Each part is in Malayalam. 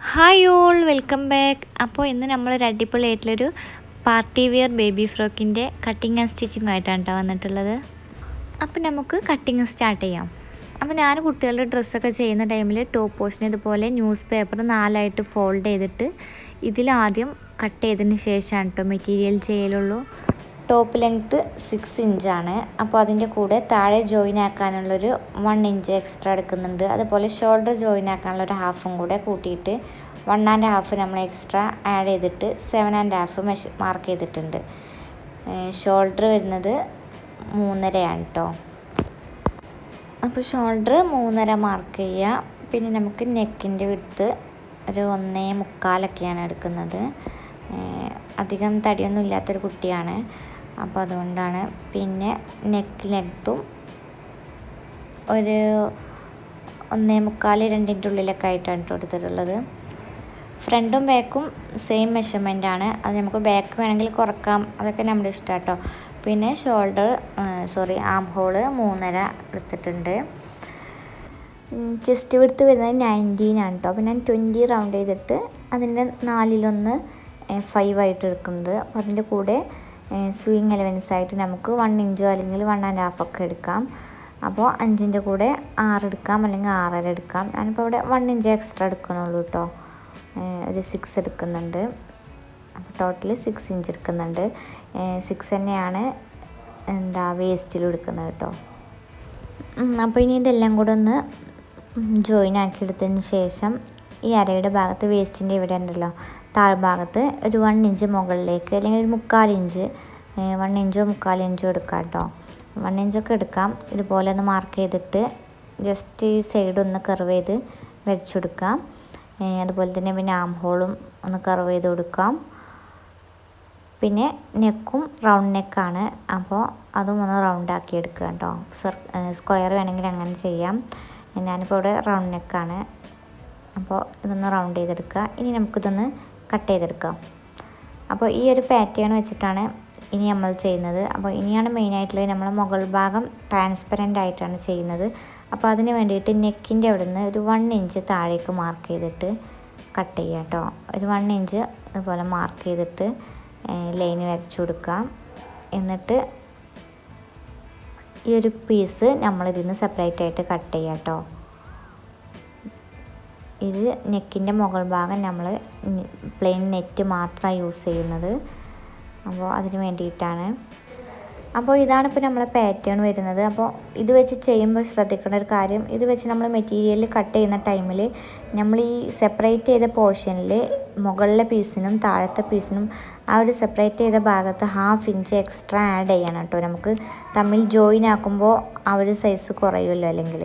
ഹായ് ഓൾ വെൽക്കം ബാക്ക് അപ്പോൾ ഇന്ന് നമ്മൾ നമ്മളൊരു അടിപൊളിയായിട്ടുള്ളൊരു പാർട്ടി വിയർ ബേബി ഫ്രോക്കിന്റെ കട്ടിങ് ആൻഡ് സ്റ്റിച്ചിങ് ആയിട്ടാണ് കേട്ടോ വന്നിട്ടുള്ളത്. അപ്പോൾ നമുക്ക് കട്ടിങ് സ്റ്റാർട്ട് ചെയ്യാം. അപ്പോൾ ഞാൻ കുട്ടികളുടെ ഡ്രസ്സൊക്കെ ചെയ്യുന്ന ടൈമിൽ ടോപ്പ് പോർഷൻ ഇതുപോലെ ന്യൂസ് പേപ്പർ നാലായിട്ട് ഫോൾഡ് ചെയ്തിട്ട് ഇതിലാദ്യം കട്ട് ചെയ്തതിന് ശേഷമാണ് കേട്ടോ മെറ്റീരിയൽ ചെയ്യലുള്ളൂ. ടോപ്പ് ലെങ്ത്ത് സിക്സ് ഇഞ്ചാണ് അപ്പോൾ അതിന്റെ കൂടെ താഴെ ജോയിൻ ആക്കാനുള്ളൊരു വൺ ഇഞ്ച് എക്സ്ട്രാ എടുക്കുന്നുണ്ട്. അതുപോലെ ഷോൾഡർ ജോയിൻ ആക്കാനുള്ള ഒരു ഹാഫും കൂടെ കൂട്ടിയിട്ട് വൺ ആൻഡ് ഹാഫ് നമ്മൾ എക്സ്ട്രാ ആഡ് ചെയ്തിട്ട് സെവൻ ആൻഡ് ഹാഫ് മെഷ് മാർക്ക് ചെയ്തിട്ടുണ്ട്. ഷോൾഡർ വരുന്നത് മൂന്നരയാണ് കേട്ടോ അപ്പോൾ ഷോൾഡർ മൂന്നര മാർക്ക് ചെയ്യുക പിന്നെ നമുക്ക് നെക്കിന്റെ വിടുത്ത് ഒരു ഒന്നേ മുക്കാലൊക്കെയാണ് എടുക്കുന്നത്. അധികം തടിയൊന്നും ഇല്ലാത്തൊരു കുട്ടിയാണ്. അപ്പോൾ അതുകൊണ്ടാണ് പിന്നെ നെക്ക് ലെങ്ത്തും ഒരു ഒന്നേ മുക്കാൽ രണ്ടിന്റെ ഉള്ളിലൊക്കെ ആയിട്ടാണ് കേട്ടോ എടുത്തിട്ടുള്ളത്. ഫ്രണ്ടും ബാക്കും സെയിം മെഷർമെന്റ് ആണ്. അത് നമുക്ക് ബാക്ക് വേണമെങ്കിൽ കുറക്കാം. അതൊക്കെ നമ്മുടെ ഇഷ്ടം കേട്ടോ. പിന്നെ ഷോൾഡർ സോറി ആം ഹോൾ മൂന്നര എടുത്തിട്ടുണ്ട്. ചെസ്റ്റ് വിടുത്ത് വരുന്നത് നയന്റീൻ ആണ് കേട്ടോ. അപ്പോൾ ഞാൻ ട്വന്റി റൗണ്ട് ചെയ്തിട്ട് അതിന്റെ നാലിലൊന്ന് ഫൈവ് ആയിട്ട് എടുക്കുന്നത് അപ്പോൾ അതിന്റെ കൂടെ സ്വിങ് എലവൻസ് ആയിട്ട് നമുക്ക് വൺ ഇഞ്ചോ അല്ലെങ്കിൽ വൺ ആൻഡ് ഹാഫ് ഒക്കെ എടുക്കാം. അപ്പോൾ അഞ്ചിന്റെ കൂടെ ആറ് എടുക്കാം അല്ലെങ്കിൽ ആറര എടുക്കാം. ഞാനിപ്പോൾ ഇവിടെ വൺ ഇഞ്ച് എക്സ്ട്രാ എടുക്കണുള്ളൂ കേട്ടോ ഒരു സിക്സ് എടുക്കുന്നുണ്ട്. അപ്പോൾ ടോട്ടൽ സിക്സ് ഇഞ്ച് എടുക്കുന്നുണ്ട്. സിക്സ് തന്നെയാണ് എന്താ വേസ്റ്റിൽ എടുക്കുന്നത് കേട്ടോ അപ്പോൾ ഇനി ഇതെല്ലാം കൂടെ ഒന്ന് ജോയിൻ ആക്കിയെടുത്തതിന് ശേഷം ഈ അരയുടെ ഭാഗത്ത് വേസ്റ്റിന്റെ ഇവിടെ ഉണ്ടല്ലോ. താഴ്ഭാഗത്ത് ഒരു വൺ ഇഞ്ച് മുകളിലേക്ക് അല്ലെങ്കിൽ ഒരു മുക്കാൽ ഇഞ്ച് വൺ ഇഞ്ചോ മുക്കാൽ ഇഞ്ചോ എടുക്കാം കേട്ടോ വൺ ഇഞ്ചൊക്കെ എടുക്കാം. ഇതുപോലെ ഒന്ന് മാർക്ക് ചെയ്തിട്ട് ജസ്റ്റ് ഈ സൈഡ് ഒന്ന് കർവ് ചെയ്ത് വരച്ചു കൊടുക്കാം. അതുപോലെ തന്നെ പിന്നെ ആം ഹോളും ഒന്ന് കർവ് ചെയ്ത് കൊടുക്കാം. പിന്നെ നെക്കും റൗണ്ട് നെക്കാണ് അപ്പോൾ അതും ഒന്ന് റൗണ്ട് ആക്കി എടുക്കുക കേട്ടോ സ്ക്വയർ വേണമെങ്കിൽ അങ്ങനെ ചെയ്യാം. ഞാനിപ്പോൾ ഇവിടെ റൗണ്ട് നെക്കാണ് അപ്പോൾ ഇതൊന്ന് റൗണ്ട് ചെയ്തെടുക്കുക ഇനി നമുക്കിതൊന്ന് കട്ട് ചെയ്തെടുക്കാം അപ്പോൾ ഈ ഒരു പാറ്റേൺ വെച്ചിട്ടാണ് ഇനി നമ്മൾ ചെയ്യുന്നത്. അപ്പോൾ ഇനിയാണ് മെയിനായിട്ടുള്ളത് നമ്മൾ മുകൾ ഭാഗം ട്രാൻസ്പെറന്റ് ആയിട്ടാണ് ചെയ്യുന്നത്. അപ്പോൾ അതിന് വേണ്ടിയിട്ട് നെക്കിന്റെ അവിടെ നിന്ന് ഒരു വൺ ഇഞ്ച് താഴേക്ക് മാർക്ക് ചെയ്തിട്ട് കട്ട് ചെയ്യുക കേട്ടോ. ഒരു വൺ ഇഞ്ച് അതുപോലെ മാർക്ക് ചെയ്തിട്ട് ലൈൻ വരച്ചു കൊടുക്കാം എന്നിട്ട് ഈ ഒരു പീസ് നമ്മളിതിൽ നിന്ന് സെപ്പറേറ്റ് ആയിട്ട് കട്ട് ചെയ്യാം കേട്ടോ. ഇത് നെക്കിന്റെ മുകൾ ഭാഗം നമ്മൾ പ്ലെയിൻ നെറ്റ് മാത്രമാണ് യൂസ് ചെയ്യുന്നത്. അപ്പോൾ അതിന് വേണ്ടിയിട്ടാണ്. അപ്പോൾ ഇതാണ് ഇപ്പോൾ നമ്മളെ പാറ്റേൺ വരുന്നത്. അപ്പോൾ ഇത് വെച്ച് ചെയ്യുമ്പോൾ ശ്രദ്ധിക്കേണ്ട ഒരു കാര്യം ഇത് വെച്ച് നമ്മൾ മെറ്റീരിയൽ കട്ട് ചെയ്യുന്ന ടൈമിൽ നമ്മൾ ഈ സെപ്പറേറ്റ് ചെയ്ത പോർഷനിൽ മുകളിലെ പീസിനും താഴത്തെ പീസിനും ആ ഒരു സെപ്പറേറ്റ് ചെയ്ത ഭാഗത്ത് ഹാഫ് ഇഞ്ച് എക്സ്ട്രാ ആഡ് ചെയ്യണം കേട്ടോ നമുക്ക് തമ്മിൽ ജോയിൻ ആക്കുമ്പോൾ ആ ഒരു സൈസ് കുറയുമല്ലോ അല്ലെങ്കിൽ.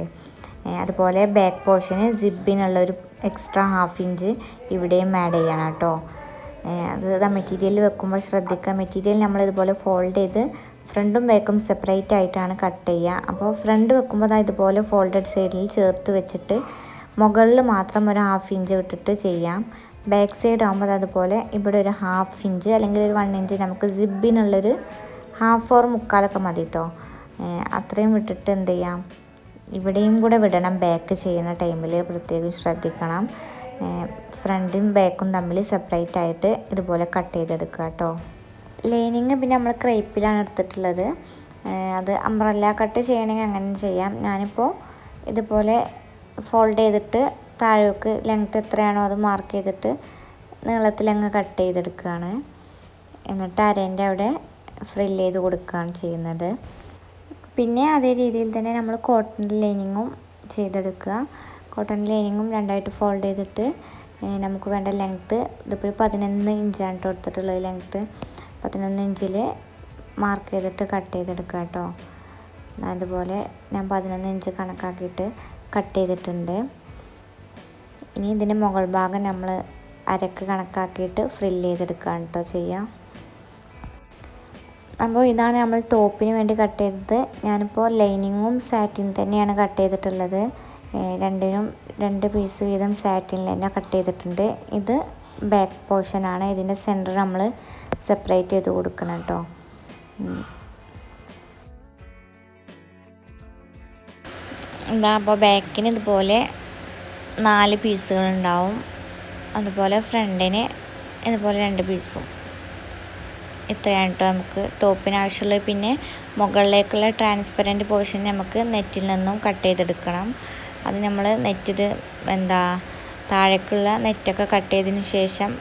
അതുപോലെ ബാക്ക് പോർഷന് സിബിനുള്ള ഒരു എക്സ്ട്രാ ഹാഫ് ഇഞ്ച് ഇവിടെയും ആഡ് ചെയ്യണം കേട്ടോ. അത് മെറ്റീരിയൽ വെക്കുമ്പോൾ ശ്രദ്ധിക്കുക മെറ്റീരിയൽ നമ്മൾ ഇതുപോലെ ഫോൾഡ് ചെയ്ത് ഫ്രണ്ടും ബാക്കും സെപ്പറേറ്റ് ആയിട്ടാണ് കട്ട് ചെയ്യുക. അപ്പോൾ ഫ്രണ്ട് വെക്കുമ്പോൾ അത് ഇതുപോലെ ഫോൾഡഡ് സൈഡിൽ ചേർത്ത് വെച്ചിട്ട് മുകളിൽ മാത്രം ഒരു ഹാഫ് ഇഞ്ച് വിട്ടിട്ട് ചെയ്യാം. ബാക്ക് സൈഡ് ആകുമ്പോൾ അതുപോലെ ഇവിടെ ഒരു ഹാഫ് ഇഞ്ച് അല്ലെങ്കിൽ ഒരു വൺ ഇഞ്ച് നമുക്ക് സിബിനുള്ളൊരു ഹാഫ് ഓർ മുക്കാലൊക്കെ മതി കേട്ടോ അത്രയും വിട്ടിട്ട് എന്ത് ചെയ്യാം? ഇവിടെയും കൂടെ വിടണം. ബാക്ക് ചെയ്യുന്ന ടൈമിൽ പ്രത്യേകം ശ്രദ്ധിക്കണം. ഫ്രണ്ടും ബാക്കും തമ്മിൽ സെപ്പറേറ്റ് ആയിട്ട് ഇതുപോലെ കട്ട് ചെയ്തെടുക്കുക കേട്ടോ ലൈനിങ് പിന്നെ നമ്മൾ ക്രേപ്പിലാണ് എടുത്തിട്ടുള്ളത്. അത് അമ്പ്രല്ല കട്ട് ചെയ്യണമെങ്കിൽ അങ്ങനെ ചെയ്യാം. ഞാനിപ്പോൾ ഇതുപോലെ ഫോൾഡ് ചെയ്തിട്ട് താഴേക്ക് ലെങ്ത്ത് എത്രയാണോ അത് മാർക്ക് ചെയ്തിട്ട് നീളത്തിൽ അങ്ങ് കട്ട് ചെയ്തെടുക്കുകയാണ്. എന്നിട്ട് അരേന്റെ അവിടെ ഫ്രില്ല് ചെയ്ത് കൊടുക്കുകയാണ് ചെയ്യുന്നത്. പിന്നെ അതേ രീതിയിൽ തന്നെ നമ്മൾ കോട്ടൺ ലൈനിങ്ങും ചെയ്തെടുക്കുക. കോട്ടൺ ലൈനിങ്ങും രണ്ടായിട്ട് ഫോൾഡ് ചെയ്തിട്ട് നമുക്ക് വേണ്ട ലെങ്ത്ത് ഇതിപ്പോൾ പതിനൊന്ന് ഇഞ്ചാണ് കേട്ടോ എടുത്തിട്ടുള്ളത് ലെങ്ത്ത് പതിനൊന്ന് ഇഞ്ചിൽ മാർക്ക് ചെയ്തിട്ട് കട്ട് ചെയ്തെടുക്കുക കേട്ടോ അതുപോലെ ഞാൻ പതിനൊന്ന് ഇഞ്ച് കണക്കാക്കിയിട്ട് കട്ട് ചെയ്തിട്ടുണ്ട്. ഇനി ഇതിന്റെ മുകൾ ഭാഗം നമ്മൾ അരക്ക് കണക്കാക്കിയിട്ട് ഫ്രില്ല് ചെയ്തെടുക്കുകയാണ് കേട്ടോ ചെയ്യാം. അപ്പോൾ ഇതാണ് നമ്മൾ ടോപ്പിന് വേണ്ടി കട്ട് ചെയ്തത്. ഞാനിപ്പോൾ ലൈനിങ്ങും സാറ്റിൻ തന്നെയാണ് കട്ട് ചെയ്തിട്ടുള്ളത്. രണ്ടിനും രണ്ട് പീസ് വീതം സാറ്റിൻ തന്നെ കട്ട് ചെയ്തിട്ടുണ്ട്. ഇത് ബാക്ക് പോർഷനാണ് ഇതിന്റെ സെന്റർ നമ്മൾ സെപ്പറേറ്റ് ചെയ്ത് കൊടുക്കണം കേട്ടോ. എന്താ അപ്പോൾ ബാക്കിന് ഇതുപോലെ നാല് പീസുകൾ ഉണ്ടാവും. അതുപോലെ ഫ്രണ്ടിന് ഇതുപോലെ രണ്ട് പീസും ഇത്രയാണ് കേട്ടോ നമുക്ക് ടോപ്പിന് ആവശ്യമുള്ളത്. പിന്നെ മുകളിലേക്കുള്ള ട്രാൻസ്പെറന്റ് പോർഷൻ നമുക്ക് നെറ്റിൽ നിന്നും കട്ട് ചെയ്തെടുക്കണം. അത് നമ്മൾ നെറ്റിത് എന്താ താഴേക്കുള്ള നെറ്റൊക്കെ കട്ട് ചെയ്തതിന് ശേഷം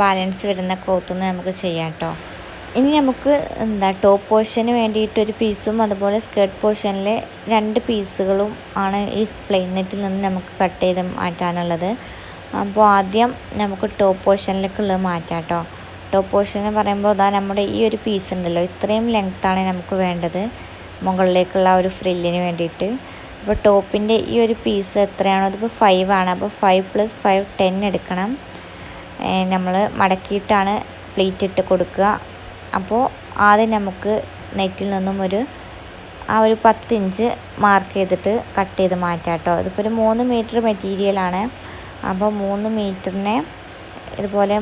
ബാലൻസ് വരുന്ന ക്ലോത്ത് നമുക്ക് ചെയ്യാം കേട്ടോ ഇനി നമുക്ക് എന്താ ടോപ്പ് പോർഷന് വേണ്ടിയിട്ടൊരു പീസും അതുപോലെ സ്കേർട്ട് പോർഷനിലെ രണ്ട് പീസുകളും ആണ് ഈ പ്ലെയിൻ നെറ്റിൽ നിന്ന് നമുക്ക് കട്ട് ചെയ്ത് മാറ്റാനുള്ളത്. അപ്പോൾ ആദ്യം നമുക്ക് ടോപ്പ് പോർഷനിലേക്കുള്ളത് മാറ്റാം കേട്ടോ ടോപ്പ് പോർഷൻ എന്ന് പറയുമ്പോൾ അതാ നമ്മുടെ ഈ ഒരു പീസ് ഉണ്ടല്ലോ. ഇത്രയും ലെങ്ത്താണ് നമുക്ക് വേണ്ടത്. മുകളിലേക്കുള്ള ഒരു ഫ്രില്ലിന് വേണ്ടിയിട്ട്. അപ്പോൾ ടോപ്പിന്റെ ഈ ഒരു പീസ് എത്രയാണോ അതിപ്പോൾ ഫൈവ് ആണ്. അപ്പോൾ ഫൈവ് പ്ലസ് ഫൈവ് ടെൻ എടുക്കണം. നമ്മൾ മടക്കിയിട്ടാണ് പ്ലേറ്റ് ഇട്ട് കൊടുക്കുക. അപ്പോൾ ആദ്യം നമുക്ക് നെറ്റിൽ നിന്നും ഒരു ആ ഒരു പത്ത് ഇഞ്ച് മാർക്ക് ചെയ്തിട്ട് കട്ട് ചെയ്ത് മാറ്റാം കേട്ടോ. ഇതിപ്പോൾ ഒരു മൂന്ന് മീറ്റർ മെറ്റീരിയലാണ് അപ്പോൾ മൂന്ന് മീറ്ററിനെ ഇതുപോലെ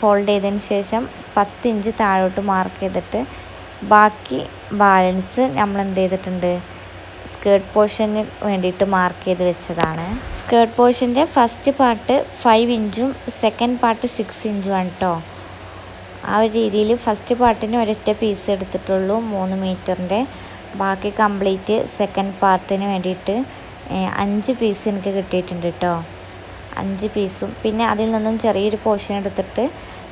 ഫോൾഡ് ചെയ്തതിന് ശേഷം പത്ത് ഇഞ്ച് താഴോട്ട് മാർക്ക് ചെയ്തിട്ട് ബാക്കി ബാലൻസ് നമ്മൾ എന്ത് ചെയ്തിട്ടുണ്ട്? സ്കേർട്ട് പോർഷന് വേണ്ടിയിട്ട് മാർക്ക് ചെയ്ത് വെച്ചതാണ്. സ്കേർട്ട് പോർഷന്റെ ഫസ്റ്റ് പാർട്ട് ഫൈവ് ഇഞ്ചും സെക്കൻഡ് പാർട്ട് സിക്സ് ഇഞ്ചും ആണ് കേട്ടോ ആ ഒരു രീതിയിൽ ഫസ്റ്റ് പാർട്ടിന് ഒരൊറ്റ പീസ് എടുത്തിട്ടുള്ളൂ മൂന്ന് മീറ്ററിന്റെ ബാക്കി കംപ്ലീറ്റ് സെക്കൻഡ് പാർട്ടിന് വേണ്ടിയിട്ട് അഞ്ച് പീസ് എനിക്ക് കിട്ടിയിട്ടുണ്ട് കേട്ടോ അഞ്ച് പീസും. പിന്നെ അതിൽ നിന്നും ചെറിയൊരു പോർഷൻ എടുത്തിട്ട്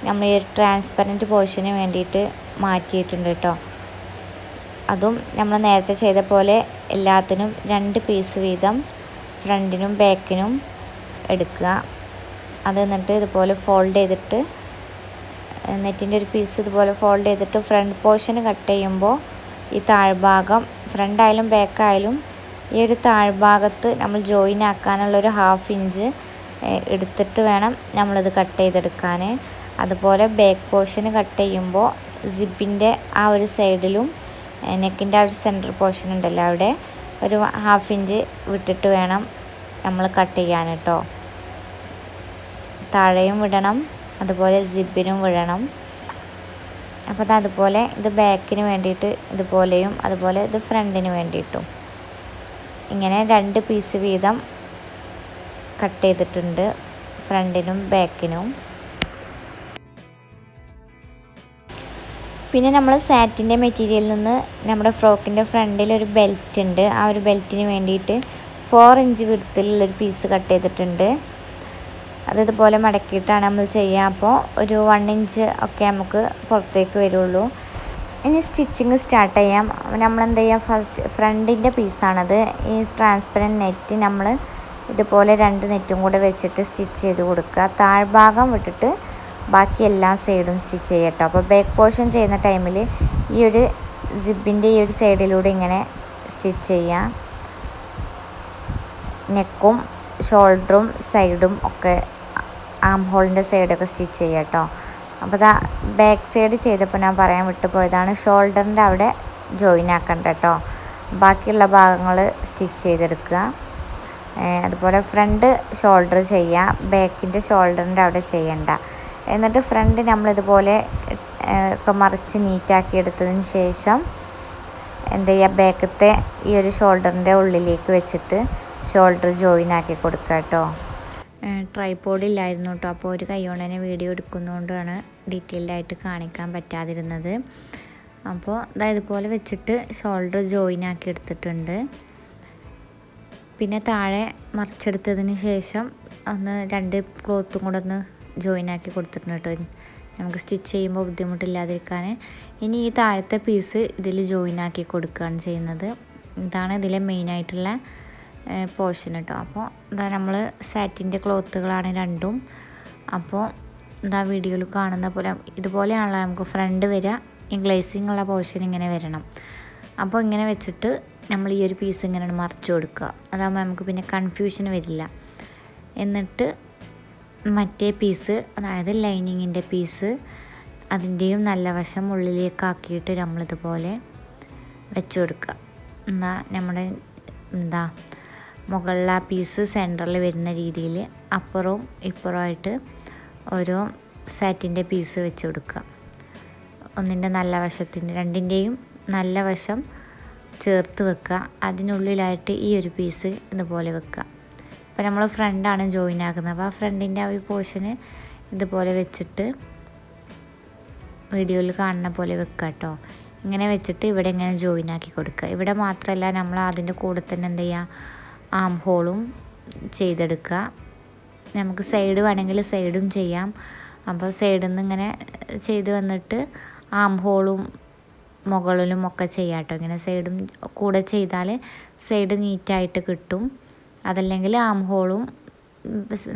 നമ്മൾ ഈ ട്രാൻസ്പെറന്റ് പോർഷന് വേണ്ടിയിട്ട് മാറ്റിയിട്ടുണ്ട് കേട്ടോ അതും നമ്മൾ നേരത്തെ ചെയ്ത പോലെ എല്ലാത്തിനും രണ്ട് പീസ് വീതം ഫ്രണ്ടിനും ബാക്കിനും എടുക്കുക. അത് എന്നിട്ട് ഇതുപോലെ ഫോൾഡ് ചെയ്തിട്ട് നെറ്റിന്റെ ഒരു പീസ് ഇതുപോലെ ഫോൾഡ് ചെയ്തിട്ട് ഫ്രണ്ട് പോർഷൻ കട്ട് ചെയ്യുമ്പോൾ ഈ താഴ്ഭാഗം ഫ്രണ്ടായാലും ബാക്കായാലും ഈ ഒരു താഴ്ഭാഗത്ത് നമ്മൾ ജോയിൻ ആക്കാനുള്ളൊരു ഹാഫ് ഇഞ്ച് എടുത്തിട്ട് വേണം നമ്മളിത് കട്ട് ചെയ്തെടുക്കാൻ അതുപോലെ ബാക്ക് പോർഷൻ കട്ട് ചെയ്യുമ്പോൾ സിബിന്റെ ആ ഒരു സൈഡിലും നെക്കിന്റെ ആ ഒരു സെന്റർ പോർഷൻ ഉണ്ടല്ലോ അവിടെ ഒരു ഹാഫ് ഇഞ്ച് വിട്ടിട്ട് വേണം നമ്മൾ കട്ട് ചെയ്യാൻ കേട്ടോ താഴെയും വിടണം അതുപോലെ സിബിനും വിടണം. അപ്പോൾ അത് അതുപോലെ ഇത് ബാക്കിന് വേണ്ടിയിട്ട് ഇതുപോലെയും അതുപോലെ ഇത് ഫ്രണ്ടിന് വേണ്ടിയിട്ടും. ഇങ്ങനെ രണ്ട് പീസ് വീതം കട്ട് ചെയ്തിട്ടുണ്ട്. ഫ്രണ്ടിനും ബാക്കിനും. പിന്നെ നമ്മൾ സാറ്റിന്റെ മെറ്റീരിയലിൽ നിന്ന് നമ്മുടെ ഫ്രോക്കിന്റെ ഫ്രണ്ടിൽ ഒരു ബെൽറ്റ് ഉണ്ട്. ആ ഒരു ബെൽറ്റിന് വേണ്ടിയിട്ട് ഫോർ ഇഞ്ച് വിടുത്തിലുള്ളൊരു പീസ് കട്ട് ചെയ്തിട്ടുണ്ട്. അത് ഇതുപോലെ മടക്കിയിട്ടാണ് നമ്മൾ ചെയ്യുക. അപ്പോൾ ഒരു വൺ ഇഞ്ച് ഒക്കെ നമുക്ക് പുറത്തേക്ക് വരുള്ളൂ. ഇനി സ്റ്റിച്ചിങ് സ്റ്റാർട്ട് ചെയ്യാം. നമ്മൾ എന്താ ചെയ്യാം? ഫസ്റ്റ് ഫ്രണ്ടിന്റെ പീസാണത് ഈ ട്രാൻസ്പെറന്റ് നെറ്റ് നമ്മൾ ഇതുപോലെ രണ്ട് നെറ്റും കൂടെ വെച്ചിട്ട് സ്റ്റിച്ച് ചെയ്ത് കൊടുക്കുക. താഴ്ഭാഗം വിട്ടിട്ട് ബാക്കി എല്ലാ സൈഡും സ്റ്റിച്ച് ചെയ്യട്ടോ. അപ്പോൾ ബാക്ക് പോർഷൻ ചെയ്യുന്ന ടൈമിൽ ഈ ഒരു സിബിന്റെ ഈ ഒരു സൈഡിലൂടെ ഇങ്ങനെ സ്റ്റിച്ച് ചെയ്യാം നെക്കും ഷോൾഡറും സൈഡും ഒക്കെ ആം ഹോളിന്റെ സൈഡൊക്കെ സ്റ്റിച്ച് ചെയ്യുക കേട്ടോ അപ്പോൾ ഇതാ ബാക്ക് സൈഡ് ചെയ്തപ്പോൾ ഞാൻ പറയാൻ വിട്ടുപോയതാണ് ഷോൾഡറിന്റെ അവിടെ ജോയിൻ ആക്കണ്ട കേട്ടോ ബാക്കിയുള്ള ഭാഗങ്ങൾ സ്റ്റിച്ച് ചെയ്തെടുക്കുക. അതുപോലെ ഫ്രണ്ട് ഷോൾഡർ ചെയ്യുക ബാക്കിന്റെ ഷോൾഡറിന്റെ അവിടെ ചെയ്യണ്ട. എന്നിട്ട് ഫ്രണ്ട് നമ്മളിതുപോലെ ഒക്കെ മറിച്ച് നീറ്റാക്കി എടുത്തതിന് ശേഷം എന്ത് ചെയ്യുക ബാക്കത്തെ ഈ ഒരു ഷോൾഡറിന്റെ ഉള്ളിലേക്ക് വെച്ചിട്ട് ഷോൾഡർ ജോയിൻ ആക്കി കൊടുക്കുക കേട്ടോ. ട്രൈപോഡ് ഇല്ലായിരുന്നു കേട്ടോ. അപ്പോൾ ഒരു കൈകൊണ്ട് തന്നെ വീഡിയോ എടുക്കുന്നതുകൊണ്ടാണ് ഡീറ്റെയിൽഡായിട്ട് കാണിക്കാൻ പറ്റാതിരുന്നത്. അപ്പോൾ ഇതായതുപോലെ വെച്ചിട്ട് ഷോൾഡർ ജോയിൻ ആക്കി എടുത്തിട്ടുണ്ട്. പിന്നെ താഴെ മറിച്ചെടുത്തതിന് ശേഷം ഒന്ന് രണ്ട് ക്ലോത്തും കൂടെ ഒന്ന് ജോയിൻ ആക്കി കൊടുത്തിട്ടുണ്ട് കേട്ടോ. നമുക്ക് സ്റ്റിച്ച് ചെയ്യുമ്പോൾ ബുദ്ധിമുട്ടില്ലാതിരിക്കാൻ. ഇനി ഈ താഴത്തെ പീസ് ഇതിൽ ജോയിൻ ആക്കി കൊടുക്കുകയാണ് ചെയ്യുന്നത്. ഇതാണ് ഇതിലെ മെയിനായിട്ടുള്ള പോർഷൻ കേട്ടോ. അപ്പോൾ ഇതാ നമ്മൾ സാറ്റിന്റെ ക്ലോത്തുകളാണ് രണ്ടും. അപ്പോൾ എന്താ വീഡിയോയിൽ കാണുന്ന പോലെ ഇതുപോലെയാണല്ലോ നമുക്ക് ഫ്രണ്ട് വരിക. ഈ ഗ്ലേസിങ് ഉള്ള പോർഷൻ ഇങ്ങനെ വരണം. അപ്പോൾ ഇങ്ങനെ വെച്ചിട്ട് നമ്മൾ ഈ ഒരു പീസ് ഇങ്ങനെ മറിച്ച് കൊടുക്കുക. അതാകുമ്പോൾ നമുക്ക് പിന്നെ കൺഫ്യൂഷൻ വരില്ല. എന്നിട്ട് മറ്റേ പീസ് അതായത് ലൈനിങ്ങിന്റെ പീസ് അതിന്റെയും നല്ല വശം ഉള്ളിലേക്കാക്കിയിട്ട് നമ്മളിതുപോലെ വെച്ച് കൊടുക്കുക. എന്താ നമ്മുടെ എന്താ മുകളിൽ പീസ് സെന്ററിൽ വരുന്ന രീതിയിൽ അപ്പുറവും ഇപ്പുറമായിട്ട് ഓരോ സാറ്റിന്റെ പീസ് വെച്ച് കൊടുക്കുക. ഒന്നിന്റെ നല്ല വശത്തിന്റെ രണ്ടിന്റെയും നല്ല വശം ചേർത്ത് വെക്കുക. അതിനുള്ളിലായിട്ട് ഈ ഒരു പീസ് ഇതുപോലെ വെക്കുക. അപ്പോൾ നമ്മൾ ഫ്രണ്ടാണ് ജോയിൻ ആക്കുന്നത്. അപ്പോൾ ആ ഫ്രണ്ടിന്റെ ആ ഒരു പോർഷന് ഇതുപോലെ വെച്ചിട്ട് വീഡിയോയിൽ കാണുന്ന പോലെ വെക്കുക കേട്ടോ ഇങ്ങനെ വെച്ചിട്ട് ഇവിടെ ഇങ്ങനെ ജോയിൻ ആക്കി കൊടുക്കുക. ഇവിടെ മാത്രമല്ല നമ്മൾ അതിന്റെ കൂടെ തന്നെ എന്ത് ചെയ്യുക? ആം ഹോളും ചെയ്തെടുക്കുക. നമുക്ക് സൈഡ് വേണമെങ്കിൽ സൈഡും ചെയ്യാം. അപ്പോൾ സൈഡിൽ നിന്ന് ഇങ്ങനെ ചെയ്ത് വന്നിട്ട് ആം ഹോളും മുകളിലും ഒക്കെ ചെയ്യാം കേട്ടോ ഇങ്ങനെ സൈഡും കൂടെ ചെയ്താൽ സൈഡ് നീറ്റായിട്ട് കിട്ടും. അതല്ലെങ്കിൽ ആം ഹോളും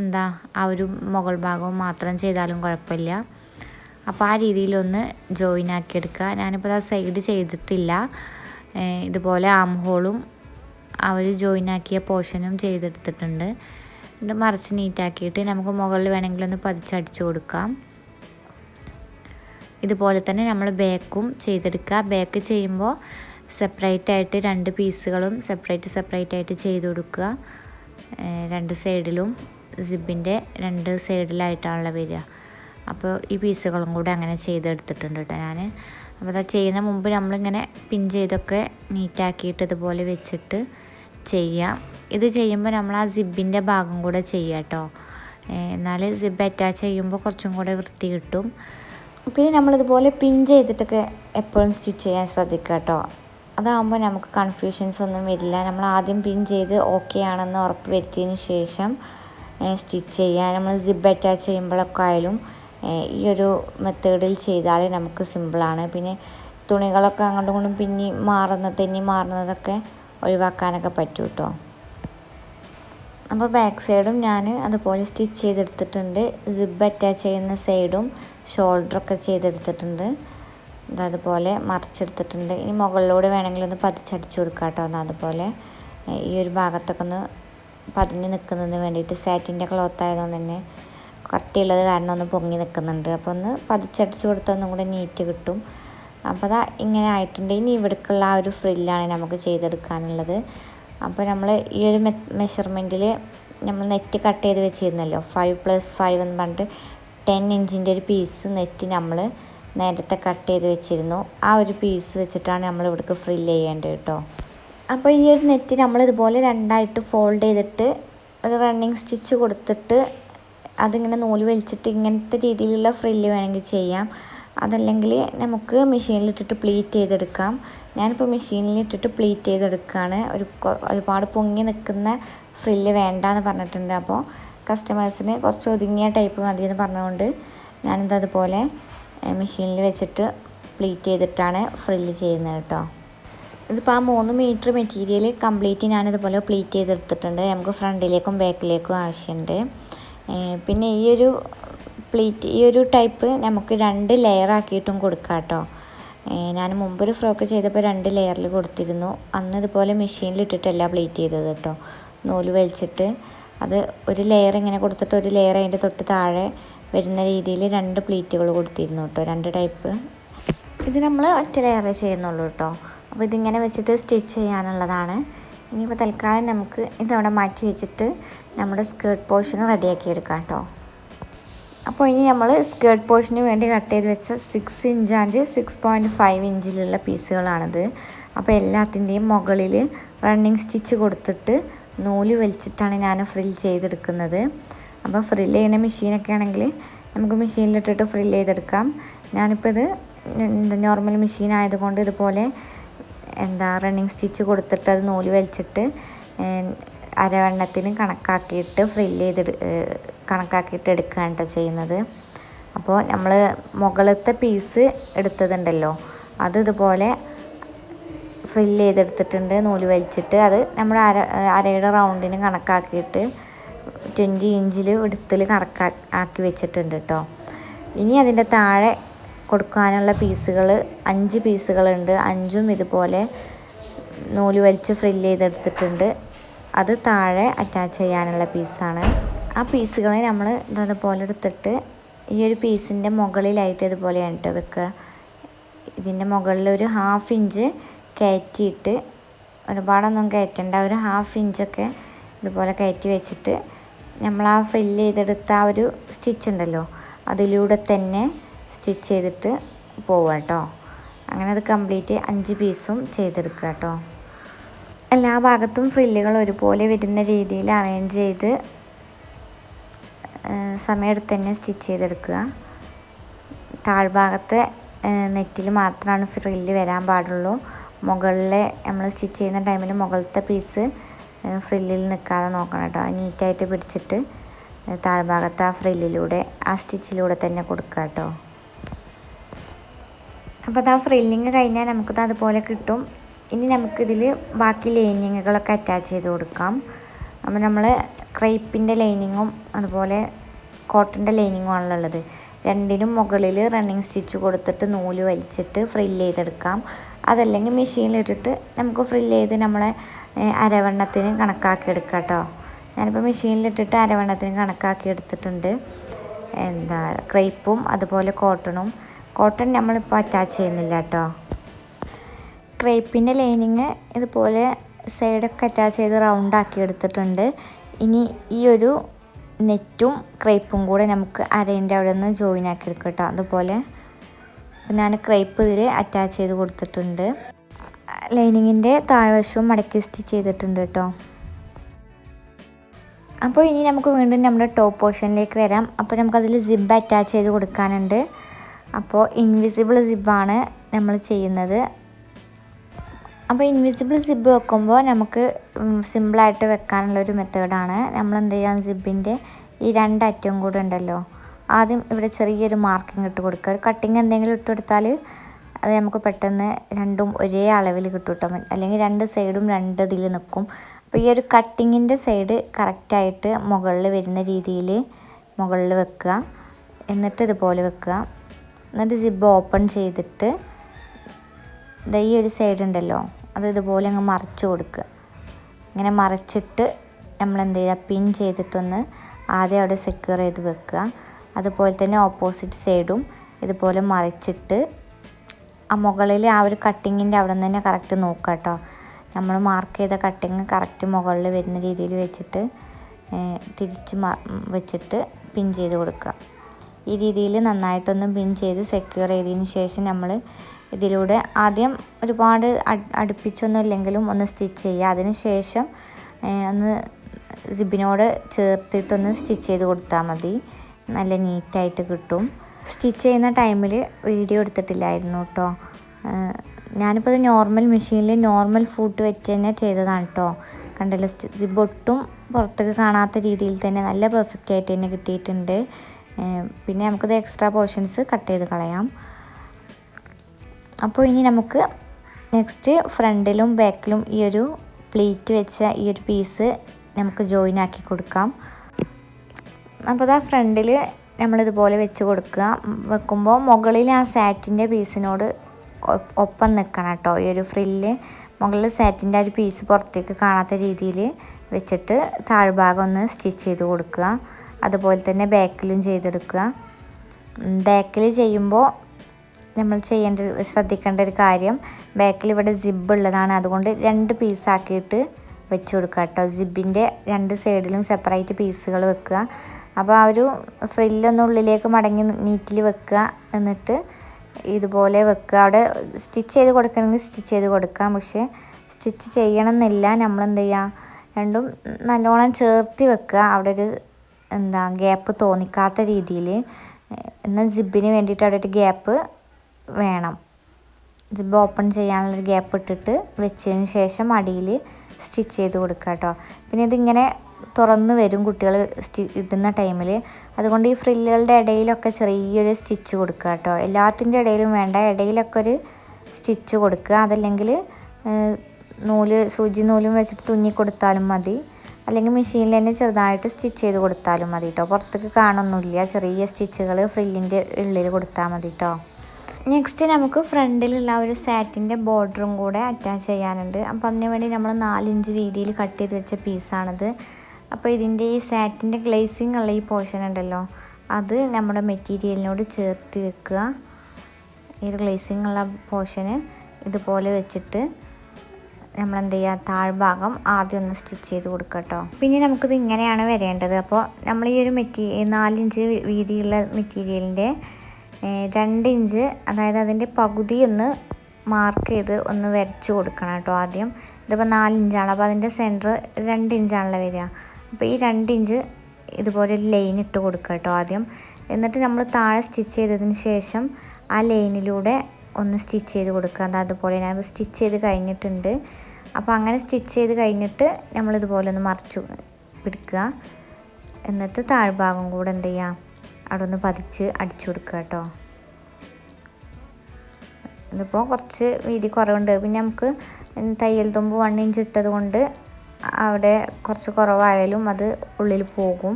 എന്താ ആ ഒരു മുകൾ ഭാഗവും മാത്രം ചെയ്താലും കുഴപ്പമില്ല. അപ്പോൾ ആ രീതിയിലൊന്ന് ജോയിൻ ആക്കിയെടുക്കുക. ഞാനിപ്പോൾ ആ സൈഡ് ചെയ്തിട്ടില്ല. ഇതുപോലെ ആം ഹോളും അവർ ജോയിൻ ആക്കിയ പോർഷനും ചെയ്തെടുത്തിട്ടുണ്ട്. എന്നിട്ട് മറിച്ച് നീറ്റാക്കിയിട്ട് നമുക്ക് മുകളിൽ വേണമെങ്കിൽ ഒന്ന് പതിച്ചടിച്ചു കൊടുക്കാം. ഇതുപോലെ തന്നെ നമ്മൾ ബാക്കും ചെയ്തെടുക്കുക. ബേക്ക് ചെയ്യുമ്പോൾ സെപ്പറേറ്റ് ആയിട്ട് രണ്ട് പീസുകളും സെപ്പറേറ്റ് സെപ്പറേറ്റ് ആയിട്ട് ചെയ്ത് കൊടുക്കുക. രണ്ട് സൈഡിലും സിബിന്റെ രണ്ട് സൈഡിലായിട്ടാണല്ലോ വരിക. അപ്പോൾ ഈ പീസുകളും കൂടെ അങ്ങനെ ചെയ്തെടുത്തിട്ടുണ്ട് കേട്ടോ ഞാൻ. അപ്പോൾ അത് ചെയ്യുന്ന മുമ്പ് നമ്മളിങ്ങനെ പിൻ ചെയ്തൊക്കെ നീറ്റാക്കിയിട്ട് ഇതുപോലെ വെച്ചിട്ട് ചെയ്യാം. ഇത് ചെയ്യുമ്പോൾ നമ്മൾ ആ സിബിന്റെ ഭാഗം കൂടെ ചെയ്യാം കേട്ടോ. എന്നാൽ സിബ് അറ്റാച്ച് ചെയ്യുമ്പോൾ കുറച്ചും കൂടെ വൃത്തി കിട്ടും പിന്നെ നമ്മളിതുപോലെ പിൻ ചെയ്തിട്ടൊക്കെ എപ്പോഴും സ്റ്റിച്ച് ചെയ്യാൻ ശ്രദ്ധിക്കുക കേട്ടോ അതാകുമ്പോൾ നമുക്ക് കൺഫ്യൂഷൻസ് ഒന്നും വരില്ല. നമ്മൾ ആദ്യം പിൻ ചെയ്ത് ഓക്കെ ആണെന്ന് ഉറപ്പ് വരുത്തിയതിന് ശേഷം സ്റ്റിച്ച് ചെയ്യുക നമ്മൾ സിബ് അറ്റാച്ച് ചെയ്യുമ്പോഴൊക്കെ ആയാലും ഈ ഒരു മെത്തേഡിൽ ചെയ്താൽ നമുക്ക് സിമ്പിളാണ് പിന്നെ തുണികളൊക്കെ അങ്ങോട്ടും ഇങ്ങോട്ടും പിന്നി മാറുന്നത് തെന്നി മാറുന്നതൊക്കെ ഒഴിവാക്കാനൊക്കെ പറ്റും കേട്ടോ അപ്പോൾ ബാക്ക് സൈഡും ഞാൻ അതുപോലെ സ്റ്റിച്ച് ചെയ്തെടുത്തിട്ടുണ്ട്. സിബ് അറ്റാച്ച് ചെയ്യുന്ന സൈഡും ഷോൾഡറൊക്കെ ചെയ്തെടുത്തിട്ടുണ്ട്. അതുപോലെ മറിച്ചെടുത്തിട്ടുണ്ട്. ഇനി മുകളിലൂടെ വേണമെങ്കിൽ ഒന്ന് പതിച്ചടിച്ചു കൊടുക്കാം കേട്ടോ. എന്നാൽ അതുപോലെ ഈ ഒരു ഭാഗത്തൊക്കെ ഒന്ന് പതിഞ്ഞ് നിൽക്കുന്നതിന് വേണ്ടിയിട്ട് സാറ്റിന്റെ ക്ലോത്ത് ആയതുകൊണ്ട് തന്നെ കട്ടിയുള്ളത് കാരണം ഒന്ന് പൊങ്ങി നിൽക്കുന്നുണ്ട്. അപ്പോൾ ഒന്ന് പതിച്ചടിച്ച് കൊടുത്താൽ ഒന്നും കൂടെ നീറ്റ് കിട്ടും. അപ്പോൾ അതാ ഇങ്ങനെ ആയിട്ടുണ്ട്. ഇനി ഇവിടേക്കുള്ള ആ ഒരു ഫ്രില്ലാണ് നമുക്ക് ചെയ്തെടുക്കാനുള്ളത്. അപ്പോൾ നമ്മൾ ഈ ഒരു മെഷർമെന്റിൽ നമ്മൾ നെറ്റ് കട്ട് ചെയ്ത് വെച്ചിരുന്നല്ലോ. ഫൈവ് പ്ലസ് ഫൈവ് എന്ന് പറഞ്ഞിട്ട് ടെൻ ഇഞ്ചിന്റെ ഒരു പീസ് നെറ്റ് നമ്മൾ നേരത്തെ കട്ട് ചെയ്ത് വെച്ചിരുന്നു. ആ ഒരു പീസ് വെച്ചിട്ടാണ് നമ്മൾ ഇവിടേക്ക് ഫ്രില്ല് ചെയ്യേണ്ടത് കേട്ടോ. അപ്പോൾ ഈ ഒരു നെറ്റ് നമ്മൾ ഇതുപോലെ രണ്ടായിട്ട് ഫോൾഡ് ചെയ്തിട്ട് ഒരു റണ്ണിങ് സ്റ്റിച്ച് കൊടുത്തിട്ട് അതിങ്ങനെ നൂൽ വലിച്ചിട്ട് ഇങ്ങനത്തെ രീതിയിലുള്ള ഫ്രില്ല് വേണമെങ്കിൽ ചെയ്യാം. അതല്ലെങ്കിൽ നമുക്ക് മെഷീനിലിട്ടിട്ട് പ്ലീറ്റ് ചെയ്തെടുക്കാം. ഞാനിപ്പോൾ മെഷീനിലിട്ടിട്ട് പ്ലീറ്റ് ചെയ്തെടുക്കുകയാണ് ഒരു ഒരുപാട് പൊങ്ങി നിൽക്കുന്ന ഫ്രില്ല് വേണ്ട എന്ന് പറഞ്ഞിട്ടുണ്ട്. അപ്പോൾ കസ്റ്റമേഴ്സിന് കുറച്ച് ഒതുങ്ങിയ ടൈപ്പ് മതി എന്ന് പറഞ്ഞുകൊണ്ട് ഞാനിത് അതുപോലെ മെഷീനിൽ വെച്ചിട്ട് പ്ലീറ്റ് ചെയ്തിട്ടാണ് ഫ്രില്ല് ചെയ്യുന്നത് കേട്ടോ. ഇതിപ്പോൾ ആ മൂന്ന് മീറ്റർ മെറ്റീരിയൽ കംപ്ലീറ്റ് ഞാനിതുപോലെ പ്ലീറ്റ് ചെയ്തെടുത്തിട്ടുണ്ട്. നമുക്ക് ഫ്രണ്ടിലേക്കും ബാക്കിലേക്കും ആവശ്യമുണ്ട് പിന്നെ ഈ ഒരു പ്ലീറ്റ് ഈ ഒരു ടൈപ്പ് നമുക്ക് രണ്ട് ലെയർ ആക്കിയിട്ടും കൊടുക്കാം കേട്ടോ ഞാൻ മുമ്പൊരു ഫ്രോക്ക് ചെയ്തപ്പോൾ രണ്ട് ലെയറിൽ കൊടുത്തിരുന്നു. അന്ന് ഇതുപോലെ മെഷീനിൽ ഇട്ടിട്ടല്ല പ്ലീറ്റ് ചെയ്തത് കേട്ടോ. നൂൽ വലിച്ചിട്ട് അത് ഒരു ലെയർ ഇങ്ങനെ കൊടുത്തിട്ട് ഒരു ലെയർ അതിന്റെ തൊട്ട് താഴെ വരുന്ന രീതിയിൽ രണ്ട് പ്ലീറ്റുകൾ കൊടുത്തിരുന്നു കേട്ടോ രണ്ട് ടൈപ്പ്. ഇത് നമ്മൾ ഒറ്റ ലെയറേ ചെയ്യുന്നുള്ളൂ കേട്ടോ. അപ്പോൾ ഇതിങ്ങനെ വെച്ചിട്ട് സ്റ്റിച്ച് ചെയ്യാനുള്ളതാണ്. ഇനിയിപ്പോൾ തൽക്കാലം നമുക്ക് ഇതവിടെ മാറ്റി വെച്ചിട്ട് നമ്മുടെ സ്കേർട്ട് പോർഷൻ റെഡിയാക്കി എടുക്കാം കേട്ടോ. അപ്പോൾ ഇനി നമ്മൾ സ്കേർട്ട് പോർഷന് വേണ്ടി കട്ട് ചെയ്ത് വെച്ച six inch and six point five ഇഞ്ചിലുള്ള പീസുകളാണിത്. അപ്പോൾ എല്ലാത്തിന്റെയും മുകളിൽ റണ്ണിങ് സ്റ്റിച്ച് കൊടുത്തിട്ട് നൂൽ വലിച്ചിട്ടാണ് ഞാൻ ഫ്രിൽ ചെയ്തെടുക്കുന്നത്. അപ്പോൾ ഫ്രിൽ ചെയ്യുന്ന മെഷീനൊക്കെ ആണെങ്കിൽ നമുക്ക് മെഷീനിലിട്ടിട്ട് ഫ്രിൽ ചെയ്തെടുക്കാം. ഞാനിപ്പോൾ ഇത് നോർമൽ മെഷീൻ ആയതുകൊണ്ട് ഇതുപോലെ എന്താ റണ്ണിങ് സ്റ്റിച്ച് കൊടുത്തിട്ട് അത് നൂൽ വലിച്ചിട്ട് അരവണ്ണത്തിന് കണക്കാക്കിയിട്ട് ഫ്രില്ല് ചെയ്ത് കണക്കാക്കിയിട്ട് എടുക്കുകയാണ് കേട്ടോ ചെയ്യുന്നത്. അപ്പോൾ നമ്മൾ മുകളിലത്തെ പീസ് എടുത്തതുണ്ടല്ലോ അത് ഇതുപോലെ ഫ്രില്ല് ചെയ്തെടുത്തിട്ടുണ്ട് നൂൽ വലിച്ചിട്ട് അത് നമ്മൾ അര അരയുടെ റൗണ്ടിന് കണക്കാക്കിയിട്ട് ട്വന്റി ഇഞ്ചിൽ എടുത്തിൽ കണക്കാ ആക്കി വെച്ചിട്ടുണ്ട് കേട്ടോ ഇനി അതിന്റെ താഴെ കൊടുക്കാനുള്ള പീസുകൾ അഞ്ച് പീസുകളുണ്ട് അഞ്ചും ഇതുപോലെ നൂൽ വലിച്ച് ഫ്രില്ല് ചെയ്തെടുത്തിട്ടുണ്ട്. അത് താഴെ അറ്റാച്ച് ചെയ്യാനുള്ള പീസാണ് ആ പീസുകളെ നമ്മൾ ഇതതുപോലെ എടുത്തിട്ട് ഈ ഒരു പീസിന്റെ മുകളിലായിട്ട് ഇതുപോലെയാണ് കേട്ടോ വെക്കുക. ഇതിന്റെ മുകളിൽ ഒരു ഹാഫ് ഇഞ്ച് കയറ്റിയിട്ട് ഒരുപാടൊന്നും കയറ്റണ്ട ഒരു ഹാഫ് ഇഞ്ചൊക്കെ ഇതുപോലെ കയറ്റി വെച്ചിട്ട് നമ്മൾ ആ ഫില്ല് ചെയ്തെടുത്ത ആ ഒരു സ്റ്റിച്ച് ഉണ്ടല്ലോ അതിലൂടെ തന്നെ സ്റ്റിച്ച് ചെയ്തിട്ട് പോവാം കേട്ടോ അങ്ങനെ അത് കംപ്ലീറ്റ് അഞ്ച് പീസും ചെയ്തെടുക്കുക കേട്ടോ എല്ലാ ഭാഗത്തും ഫ്രില്ലുകൾ ഒരുപോലെ വരുന്ന രീതിയിൽ അറേഞ്ച് ചെയ്ത് സമയമെടുത്ത് തന്നെ സ്റ്റിച്ച് ചെയ്തെടുക്കുക. താഴ്ഭാഗത്തെ നെറ്റിൽ മാത്രമാണ് ഫ്രില്ല് വരാൻ പാടുള്ളൂ. മുകളിലെ നമ്മൾ സ്റ്റിച്ച് ചെയ്യുന്ന ടൈമിൽ മുകളിലത്തെ പീസ് ഫ്രില്ലിൽ നിൽക്കാതെ നോക്കണം കേട്ടോ. നീറ്റായിട്ട് പിടിച്ചിട്ട് താഴ്ഭാഗത്ത് ആ ഫ്രില്ലിലൂടെ ആ സ്റ്റിച്ചിലൂടെ തന്നെ കൊടുക്കുക കേട്ടോ. അപ്പോൾ അത് ആ ഫ്രില്ലിങ് കഴിഞ്ഞാൽ നമുക്കത് അതുപോലെ കിട്ടും. ഇനി നമുക്കിതിൽ ബാക്കി ലൈനിങ്ങുകളൊക്കെ അറ്റാച്ച് ചെയ്ത് കൊടുക്കാം. അപ്പോൾ നമ്മൾ ക്രൈപ്പിന്റെ ലൈനിങ്ങും അതുപോലെ കോട്ടന്റെ ലൈനിങ്ങും ആണല്ലോ ഉള്ളത്. രണ്ടിനും മുകളിൽ റണ്ണിങ് സ്റ്റിച്ച് കൊടുത്തിട്ട് നൂൽ വലിച്ചിട്ട് ഫ്രില്ല് ചെയ്തെടുക്കാം. അതല്ലെങ്കിൽ മെഷീനിലിട്ടിട്ട് നമുക്ക് ഫ്രില്ല് ചെയ്ത് നമ്മളെ അരവണ്ണത്തിന് കണക്കാക്കി എടുക്കാം കേട്ടോ ഞാനിപ്പോൾ മെഷീനിലിട്ടിട്ട് അരവണ്ണത്തിന് കണക്കാക്കി എടുത്തിട്ടുണ്ട്. എന്താ ക്രൈപ്പും അതുപോലെ കോട്ടണും കോട്ടൺ നമ്മളിപ്പോൾ അറ്റാച്ച് ചെയ്യുന്നില്ല കേട്ടോ ക്രേപ്പിന്റെ ലൈനിങ് ഇതുപോലെ സൈഡൊക്കെ അറ്റാച്ച് ചെയ്ത് റൗണ്ട് ആക്കി എടുത്തിട്ടുണ്ട്. ഇനി ഈ ഒരു നെറ്റും ക്രേപ്പും കൂടെ നമുക്ക് അരേന്റെ അവിടെ നിന്ന് ജോയിൻ ആക്കി എടുക്കാം കേട്ടോ. അതുപോലെ ഞാൻ ക്രേപ്പ് ഇതിൽ അറ്റാച്ച് ചെയ്ത് കൊടുത്തിട്ടുണ്ട്. ലൈനിങ്ങിന്റെ താഴ്വശവും മടക്കി സ്റ്റിച്ച് ചെയ്തിട്ടുണ്ട് കേട്ടോ. അപ്പോൾ ഇനി നമുക്ക് വീണ്ടും നമ്മുടെ ടോപ്പ് പോർഷനിലേക്ക് വരാം. അപ്പോൾ നമുക്കതിൽ സിബ് അറ്റാച്ച് ചെയ്ത് കൊടുക്കാനുണ്ട്. അപ്പോൾ ഇൻവിസിബിൾ സിബാണ് നമ്മൾ ചെയ്യുന്നത്. അപ്പോൾ ഇൻവിസിബിൾ സിബ് വെക്കുമ്പോൾ നമുക്ക് സിമ്പിളായിട്ട് വെക്കാനുള്ള ഒരു മെത്തേഡാണ് നമ്മൾ എന്ത് ചെയ്യാം സിബിന്റെ ഈ രണ്ടറ്റവും കൂടെ ഉണ്ടല്ലോ. ആദ്യം ഇവിടെ ചെറിയൊരു മാർക്കിംഗ് ഇട്ട് കൊടുക്കുക. ഒരു കട്ടിങ് എന്തെങ്കിലും ഇട്ട് കൊടുത്താൽ അത് നമുക്ക് പെട്ടെന്ന് രണ്ടും ഒരേ അളവിൽ കേട്ടോ അല്ലെങ്കിൽ രണ്ട് സൈഡും രണ്ട് ഇതിൽ നിൽക്കും. അപ്പോൾ ഈ ഒരു കട്ടിങ്ങിന്റെ സൈഡ് കറക്റ്റായിട്ട് മുകളിൽ വരുന്ന രീതിയിൽ മുകളിൽ വെക്കുക. എന്നിട്ട് ഇതുപോലെ വെക്കുക. എന്നിട്ട് സിബ് ഓപ്പൺ ചെയ്തിട്ട് ഈ ഒരു സൈഡ് ഉണ്ടല്ലോ. അത് ഇതുപോലെ അങ്ങ് മറച്ചു കൊടുക്കുക ഇങ്ങനെ മറച്ചിട്ട് നമ്മൾ എന്ത് ചെയ്യുക? പിൻ ചെയ്തിട്ടൊന്ന് ആദ്യം അവിടെ സെക്യൂർ ചെയ്ത് വെക്കുക. അതുപോലെ തന്നെ ഓപ്പോസിറ്റ് സൈഡും ഇതുപോലെ മറിച്ചിട്ട് ആ മുകളിൽ ആ ഒരു കട്ടിങ്ങിന്റെ അവിടെ നിന്ന് തന്നെ കറക്റ്റ് നോക്കുക കേട്ടോ. നമ്മൾ മാർക്ക് ചെയ്ത കട്ടിങ് കറക്റ്റ് മുകളിൽ വരുന്ന രീതിയിൽ വെച്ചിട്ട് തിരിച്ച് വെച്ചിട്ട് പിൻ ചെയ്ത് കൊടുക്കുക. ഈ രീതിയിൽ നന്നായിട്ടൊന്ന് പിൻ ചെയ്ത് സെക്യൂർ ചെയ്തതിന് ശേഷം നമ്മൾ ഇതിലൂടെ ആദ്യം ഒരുപാട് അടുപ്പിച്ചൊന്നും ഇല്ലെങ്കിലും ഒന്ന് സ്റ്റിച്ച് ചെയ്യുക. അതിന് ശേഷം ഒന്ന് സിബിനോട് ചേർത്തിട്ടൊന്ന് സ്റ്റിച്ച് ചെയ്ത് കൊടുത്താൽ മതി. നല്ല നീറ്റായിട്ട് കിട്ടും. സ്റ്റിച്ച് ചെയ്യുന്ന ടൈമിൽ വീഡിയോ എടുത്തിട്ടില്ലായിരുന്നു കേട്ടോ ഞാനിപ്പോൾ ഇത് നോർമൽ മെഷീനിൽ നോർമൽ ഫുഡ് വെച്ച് തന്നെ ചെയ്തതാണ് കേട്ടോ കണ്ടല്ലോ സിബ് ഒട്ടും പുറത്തേക്ക് കാണാത്ത രീതിയിൽ തന്നെ നല്ല പെർഫെക്റ്റ് ആയിട്ട് തന്നെ കിട്ടിയിട്ടുണ്ട്. പിന്നെ നമുക്കിത് എക്സ്ട്രാ പോർഷൻസ് കട്ട് ചെയ്ത് കളയാം. അപ്പോൾ ഇനി നമുക്ക് നെക്സ്റ്റ് ഫ്രണ്ടിലും ബാക്കിലും ഈ ഒരു പ്ലേറ്റ് വെച്ച ഈ ഒരു പീസ് നമുക്ക് ജോയിൻ ആക്കി കൊടുക്കാം. അപ്പോൾ അതാ ഫ്രണ്ടിൽ നമ്മളിതുപോലെ വെച്ച് കൊടുക്കുക. വെക്കുമ്പോൾ മുകളിൽ ആ സാറ്റിന്റെ പീസിനോട് ഒപ്പം നിൽക്കണം കേട്ടോ. ഈ ഒരു ഫ്രില്ല് മുകളിൽ സാറ്റിന്റെ ആ ഒരു പീസ് പുറത്തേക്ക് കാണാത്ത രീതിയിൽ വെച്ചിട്ട് താഴ്ഭാഗം ഒന്ന് സ്റ്റിച്ച് ചെയ്ത് കൊടുക്കുക. അതുപോലെ തന്നെ ബാക്കിലും ചെയ്തെടുക്കുക. ബാക്കിൽ ചെയ്യുമ്പോൾ നമ്മൾ ചെയ്യേണ്ട ശ്രദ്ധിക്കേണ്ട ഒരു കാര്യം ബാക്കിൽ ഇവിടെ സിബ് ഉള്ളതാണ്. അതുകൊണ്ട് രണ്ട് പീസാക്കിയിട്ട് വെച്ച് കൊടുക്കുക കേട്ടോ. സിബിന്റെ രണ്ട് സൈഡിലും സെപ്പറേറ്റ് പീസുകൾ വെക്കുക. അപ്പോൾ ആ ഒരു ഫ്രില്ലൊന്ന് ഉള്ളിലേക്ക് മടങ്ങി നീറ്റിൽ വെക്കുക. എന്നിട്ട് ഇതുപോലെ വെക്കുക. അവിടെ സ്റ്റിച്ച് ചെയ്ത് കൊടുക്കണമെങ്കിൽ സ്റ്റിച്ച് ചെയ്ത് കൊടുക്കാം. പക്ഷേ സ്റ്റിച്ച് ചെയ്യണം എന്നില്ല നമ്മൾ എന്ത് ചെയ്യുക രണ്ടും നല്ലോണം ചേർത്തി വെക്കുക. അവിടെ ഒരു എന്താ ഗ്യാപ്പ് തോന്നിക്കാത്ത രീതിയിൽ എന്നാൽ ജിബിന് വേണ്ടിയിട്ട് അവിടെ ഒരു ഗ്യാപ്പ് വേണം. ഇതിപ്പോൾ ഓപ്പൺ ചെയ്യാനുള്ളൊരു ഗ്യാപ്പ് ഇട്ടിട്ട് വെച്ചതിന് ശേഷം അടിയിൽ സ്റ്റിച്ച് ചെയ്ത് കൊടുക്കുക കേട്ടോ പിന്നെ ഇതിങ്ങനെ തുറന്ന് വരും കുട്ടികൾ സ്റ്റി ഇടുന്ന ടൈമിൽ അതുകൊണ്ട് ഈ ഫ്രില്ലുകളുടെ ഇടയിലൊക്കെ ചെറിയൊരു സ്റ്റിച്ച് കൊടുക്കുക കേട്ടോ എല്ലാത്തിന്റെ ഇടയിലും വേണ്ട. ഇടയിലൊക്കെ ഒരു സ്റ്റിച്ച് കൊടുക്കുക അതല്ലെങ്കിൽ നൂൽ സൂചി നൂലും വെച്ചിട്ട് തുന്നി കൊടുത്താലും മതി. അല്ലെങ്കിൽ മെഷീനിൽ തന്നെ ചെറുതായിട്ട് സ്റ്റിച്ച് ചെയ്ത് കൊടുത്താലും മതി കേട്ടോ പുറത്തേക്ക് കാണുന്നില്ല ചെറിയ സ്റ്റിച്ചുകൾ ഫ്രില്ലിന്റെ ഉള്ളിൽ കൊടുത്താൽ മതി കേട്ടോ നെക്സ്റ്റ് നമുക്ക് ഫ്രണ്ടിലുള്ള ഒരു സാറ്റിന്റെ ബോർഡറും കൂടെ അറ്റാച്ച് ചെയ്യാനുണ്ട്. അപ്പോൾ അതിന് വേണ്ടി നമ്മൾ നാലിഞ്ച് വീതിയിൽ കട്ട് ചെയ്ത് വെച്ച പീസാണിത് അപ്പോൾ ഇതിന്റെ ഈ സാറ്റിന്റെ ഗ്ലേസിങ് ഉള്ള ഈ പോർഷൻ ഉണ്ടല്ലോ അത് നമ്മുടെ മെറ്റീരിയലിനോട് ചേർത്ത് വെക്കുക. ഈ ഒരു ഗ്ലേസിങ് ഉള്ള പോർഷന് ഇതുപോലെ വെച്ചിട്ട് നമ്മൾ എന്ത് ചെയ്യുക താഴ്ഭാഗം ആദ്യം ഒന്ന് സ്റ്റിച്ച് ചെയ്ത് കൊടുക്കുക കേട്ടോ പിന്നെ നമുക്കിത് ഇങ്ങനെയാണ് വരേണ്ടത്. അപ്പോൾ നമ്മൾ ഈ ഒരു മെറ്റീരിയൽ നാലിഞ്ച് വീതിയുള്ള മെറ്റീരിയലിന്റെ രണ്ട് ഇഞ്ച് അതായത് അതിന്റെ പകുതി ഒന്ന് മാർക്ക് ചെയ്ത് ഒന്ന് വരച്ച് കൊടുക്കണം കേട്ടോ ആദ്യം. ഇതിപ്പോൾ നാല് ഇഞ്ചാണ് അപ്പോൾ അതിന്റെ സെന്റർ രണ്ട് ഇഞ്ചാണല്ലോ വരിക. അപ്പോൾ ഈ രണ്ട് ഇഞ്ച് ഇതുപോലെ ഒരു ലൈൻ ഇട്ട് കൊടുക്കുക കേട്ടോ ആദ്യം. എന്നിട്ട് നമ്മൾ താഴെ സ്റ്റിച്ച് ചെയ്തതിന് ശേഷം ആ ലൈനിലൂടെ ഒന്ന് സ്റ്റിച്ച് ചെയ്ത് കൊടുക്കുക. അത് അതുപോലെ ഞാൻ സ്റ്റിച്ച് ചെയ്ത് കഴിഞ്ഞിട്ടുണ്ട്. അപ്പോൾ അങ്ങനെ സ്റ്റിച്ച് ചെയ്ത് കഴിഞ്ഞിട്ട് നമ്മളിതുപോലെ ഒന്ന് മറച്ചു പിടിക്കുക. എന്നിട്ട് താഴ്ഭാഗം കൂടെ എന്ത് ചെയ്യുക? അവിടെ ഒന്ന് പതിച്ച് അടിച്ചു കൊടുക്കുക കേട്ടോ. ഇതിപ്പോൾ കുറച്ച് വീതി കുറവുണ്ട്. പിന്നെ നമുക്ക് തയ്യൽ തുമ്പ് വൺ ഇഞ്ച് ഇട്ടത് കൊണ്ട് അവിടെ കുറച്ച് കുറവായാലും അത് ഉള്ളിൽ പോകും.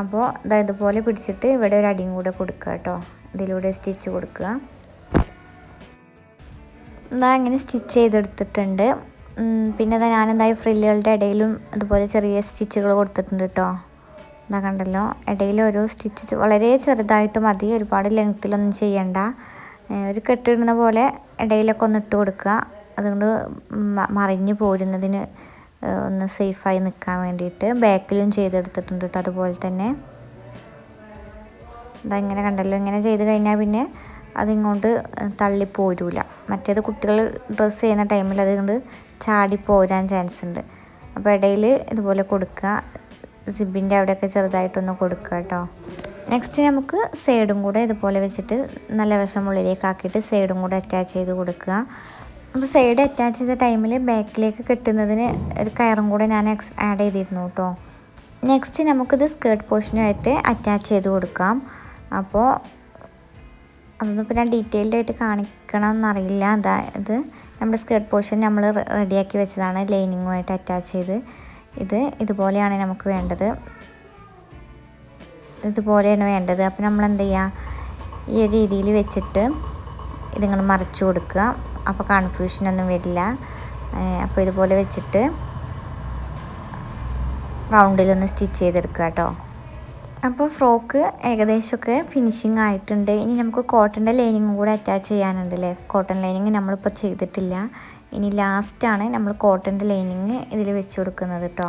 അപ്പോൾ ഇതാ ഇതുപോലെ പിടിച്ചിട്ട് ഇവിടെ ഒരു അടിയും കൂടെ കൊടുക്കുക കേട്ടോ. ഇതിലൂടെ സ്റ്റിച്ച് കൊടുക്കുക. ഇതാ അങ്ങനെ സ്റ്റിച്ച് ചെയ്തെടുത്തിട്ടുണ്ട്. പിന്നെ ഇതാ ഞാനെന്തായി ഫ്രില്ലുകളുടെ ഇടയിലും ഇതുപോലെ ചെറിയ സ്റ്റിച്ചുകൾ കൊടുത്തിട്ടുണ്ട് കേട്ടോ. ഇതാ കണ്ടല്ലോ. ഇടയിൽ ഓരോ സ്റ്റിച്ച് വളരെ ചെറുതായിട്ട് മതി. ഒരുപാട് ലെങ്ത്തിലൊന്നും ചെയ്യണ്ട. ഒരു കെട്ടിടുന്ന പോലെ ഇടയിലൊക്കെ ഒന്ന് ഇട്ട് കൊടുക്കുക. അതുകൊണ്ട് മറിഞ്ഞു പോരുന്നതിന് ഒന്ന് സേഫായി നിൽക്കാൻ വേണ്ടിയിട്ട് ബാക്കിലും ചെയ്തെടുത്തിട്ടുണ്ട് കേട്ടോ അതുപോലെ തന്നെ. ഇതാ ഇങ്ങനെ കണ്ടല്ലോ? ഇങ്ങനെ ചെയ്ത് കഴിഞ്ഞാൽ പിന്നെ അതിങ്ങോട്ട് തള്ളിപ്പോരൂല മറ്റേത് കുട്ടികൾ ഡ്രസ്സ് ചെയ്യുന്ന ടൈമിൽ അതുകൊണ്ട് ചാടി ചാൻസ് ഉണ്ട്. അപ്പോൾ ഇടയിൽ ഇതുപോലെ കൊടുക്കുക. സിബിന്റെ അവിടെയൊക്കെ ചെറുതായിട്ടൊന്ന് കൊടുക്കുക കേട്ടോ. നെക്സ്റ്റ് നമുക്ക് സൈഡും കൂടെ ഇതുപോലെ വെച്ചിട്ട് നല്ല വശം ഉള്ളിലേക്ക് ആക്കിയിട്ട് സൈഡും കൂടെ അറ്റാച്ച് ചെയ്ത് കൊടുക്കുക. അപ്പോൾ സൈഡ് അറ്റാച്ച് ചെയ്ത ടൈമിൽ ബാക്കിലേക്ക് കിട്ടുന്നതിന് ഒരു കയറും കൂടെ ഞാൻ എക്സ് ആഡ് ചെയ്തിരുന്നു കേട്ടോ. നെക്സ്റ്റ് നമുക്കിത് സ്കേർട്ട് പോർഷനുമായിട്ട് അറ്റാച്ച് ചെയ്ത് കൊടുക്കാം. അപ്പോൾ അതൊന്നും ഇപ്പോൾ ഞാൻ ഡീറ്റെയിൽഡ് ആയിട്ട് കാണിക്കണം എന്നറിയില്ല അതായത് നമ്മുടെ സ്കേർട്ട് പോർഷൻ നമ്മൾ റെഡിയാക്കി വെച്ചതാണ് ലൈനിങ്ങുമായിട്ട് അറ്റാച്ച് ചെയ്ത്. ഇത് ഇതുപോലെയാണ് നമുക്ക് വേണ്ടത്. ഇതുപോലെയാണ് വേണ്ടത്. അപ്പോൾ നമ്മൾ എന്ത് ചെയ്യുക ഈ ഒരു രീതിയിൽ വെച്ചിട്ട് ഇതിങ്ങൾ മറിച്ചു കൊടുക്കുക. അപ്പോൾ കൺഫ്യൂഷനൊന്നും വരില്ല. അപ്പോൾ ഇതുപോലെ വെച്ചിട്ട് റൗണ്ടിലൊന്ന് സ്റ്റിച്ച് ചെയ്തെടുക്കുക കേട്ടോ അപ്പോൾ ഫ്രോക്ക് ഏകദേശമൊക്കെ ഫിനിഷിങ് ആയിട്ടുണ്ട്. ഇനി നമുക്ക് കോട്ടന്റെ ലൈനിങ്ങും കൂടെ അറ്റാച്ച് ചെയ്യാനുണ്ടല്ലേ? കോട്ടൺ ലൈനിങ് നമ്മളിപ്പോൾ ചെയ്തിട്ടില്ല. ഇനി ലാസ്റ്റാണ് നമ്മൾ കോട്ടന്റെ ലൈനിങ് ഇതിൽ വെച്ച് കൊടുക്കുന്നത് കേട്ടോ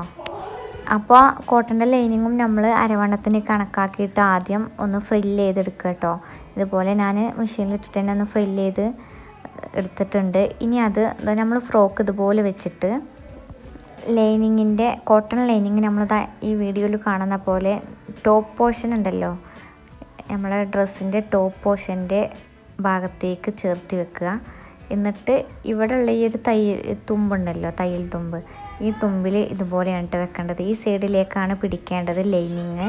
അപ്പോൾ കോട്ടന്റെ ലൈനിങ്ങും നമ്മൾ അരവണ്ണത്തിന് കണക്കാക്കിയിട്ട് ആദ്യം ഒന്ന് ഫ്രില്ല് ചെയ്തെടുക്കുക കേട്ടോ ഇതുപോലെ ഞാൻ മെഷീനിൽ ഇട്ടിട്ട് തന്നെ ഒന്ന് ഫ്രില്ല് ചെയ്ത് എടുത്തിട്ടുണ്ട്. ഇനി അത് നമ്മൾ ഫ്രോക്ക് ഇതുപോലെ വെച്ചിട്ട് ലൈനിങ്ങിന്റെ കോട്ടൺ ലൈനിങ് നമ്മൾ ഈ വീഡിയോയിൽ കാണുന്ന പോലെ ടോപ്പ് പോർഷൻ ഉണ്ടല്ലോ. നമ്മളെ ഡ്രസ്സിന്റെ ടോപ്പ് പോർഷന്റെ ഭാഗത്തേക്ക് ചേർത്ത് വെക്കുക. എന്നിട്ട് ഇവിടെയുള്ള ഈ ഒരു തയ്യൽ തുമ്പുണ്ടല്ലോ തയ്യൽ തുമ്പ്. ഈ തുമ്പിൽ ഇതുപോലെയാണ് ഇട്ട് വെക്കേണ്ടത്. ഈ സൈഡിലേക്കാണ് പിടിക്കേണ്ടത് ലൈനിങ്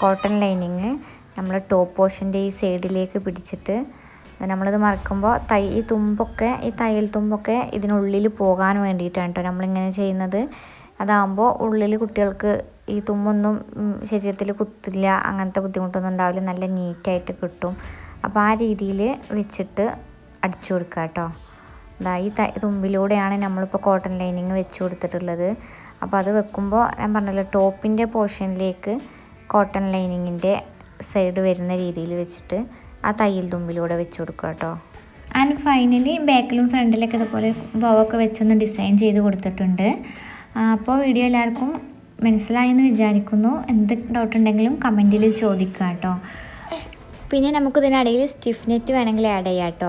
കോട്ടൺ ലൈനിങ്. നമ്മൾ ടോപ്പ് പോർഷന്റെ ഈ സൈഡിലേക്ക് പിടിച്ചിട്ട് നമ്മളിത് മറക്കുമ്പോൾ തൈ ഈ തുമ്പൊക്കെ ഈ തയ്യൽ തുമ്പൊക്കെ ഇതിനുള്ളിൽ പോകാൻ വേണ്ടിയിട്ടാണ് കേട്ടോ നമ്മളിങ്ങനെ ചെയ്യുന്നത്. അതാകുമ്പോൾ ഉള്ളിൽ കുട്ടികൾക്ക് ഈ തുമ്പൊന്നും ശരീരത്തിൽ കുത്തില്ല അങ്ങനത്തെ ബുദ്ധിമുട്ടൊന്നും ഉണ്ടാവില്ല. നല്ല നീറ്റായിട്ട് കിട്ടും. അപ്പോൾ ആ രീതിയിൽ വെച്ചിട്ട് അടിച്ചു കൊടുക്കുക കേട്ടോ. ഇതാ ഈ തുമ്പിലൂടെയാണ് നമ്മളിപ്പോൾ കോട്ടൺ ലൈനിങ് വെച്ച് കൊടുത്തിട്ടുള്ളത്. അപ്പോൾ അത് വെക്കുമ്പോൾ ഞാൻ പറഞ്ഞല്ലോ ടോപ്പിന്റെ പോർഷനിലേക്ക് കോട്ടൺ ലൈനിങ്ങിന്റെ സൈഡ് വരുന്ന രീതിയിൽ വെച്ചിട്ട് ആ തയ്യൽ തുമ്പിലൂടെ വെച്ച് കൊടുക്കുക കേട്ടോ. ആൻഡ് ഫൈനലി ബാക്കിലും ഫ്രണ്ടിലൊക്കെ ഇതുപോലെ ബോവൊക്കെ വെച്ചൊന്ന് ഡിസൈൻ ചെയ്ത് കൊടുത്തിട്ടുണ്ട്. അപ്പോൾ വീഡിയോ എല്ലാവർക്കും മനസ്സിലായെന്ന് വിചാരിക്കുന്നു. എന്ത് ഡൗട്ട് ഉണ്ടെങ്കിലും കമന്റിൽ ചോദിക്കുക കേട്ടോ. പിന്നെ നമുക്ക് ഇതിനിടയിൽ സ്റ്റിഫ് നെറ്റ് വേണമെങ്കിൽ ആഡ് ചെയ്യാം കേട്ടോ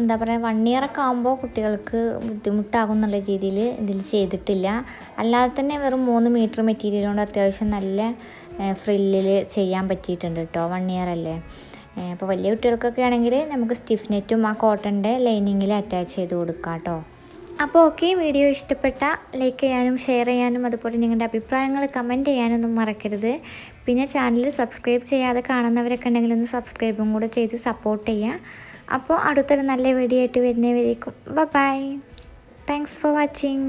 എന്താ പറയുക വൺ ഇയർ ഒക്കെ ആകുമ്പോൾ കുട്ടികൾക്ക് ബുദ്ധിമുട്ടാകും എന്നുള്ള രീതിയിൽ ഇതിൽ ചെയ്തിട്ടില്ല. അല്ലാതെ തന്നെ വെറും മൂന്ന് മീറ്റർ മെറ്റീരിയൽ കൊണ്ട് അത്യാവശ്യം നല്ല ഫ്രില്ലിൽ ചെയ്യാൻ പറ്റിയിട്ടുണ്ട് കേട്ടോ വൺ ഇയർ അല്ലേ. അപ്പോൾ വലിയ കുട്ടികൾക്കൊക്കെ ആണെങ്കിൽ നമുക്ക് സ്റ്റിഫ് നെറ്റും ആ കോട്ടന്റെ ലൈനിങ്ങിൽ അറ്റാച്ച് ചെയ്ത് കൊടുക്കാം കേട്ടോ അപ്പോൾ ഓക്കെ വീഡിയോ ഇഷ്ടപ്പെട്ട ലൈക്ക് ചെയ്യാനും ഷെയർ ചെയ്യാനും അതുപോലെ നിങ്ങളുടെ അഭിപ്രായങ്ങൾ കമന്റ് ചെയ്യാനൊന്നും മറക്കരുത്. പിന്നെ ചാനൽ സബ്സ്ക്രൈബ് ചെയ്യാതെ കാണുന്നവരൊക്കെ ഉണ്ടെങ്കിൽ ഒന്ന് സബ്സ്ക്രൈബും കൂടെ ചെയ്ത് സപ്പോർട്ട് ചെയ്യുക അപ്പോൾ അടുത്തൊരു നല്ല വീഡിയോ ആയിട്ട് വരുന്നവരേക്കും. Bye thanks for watching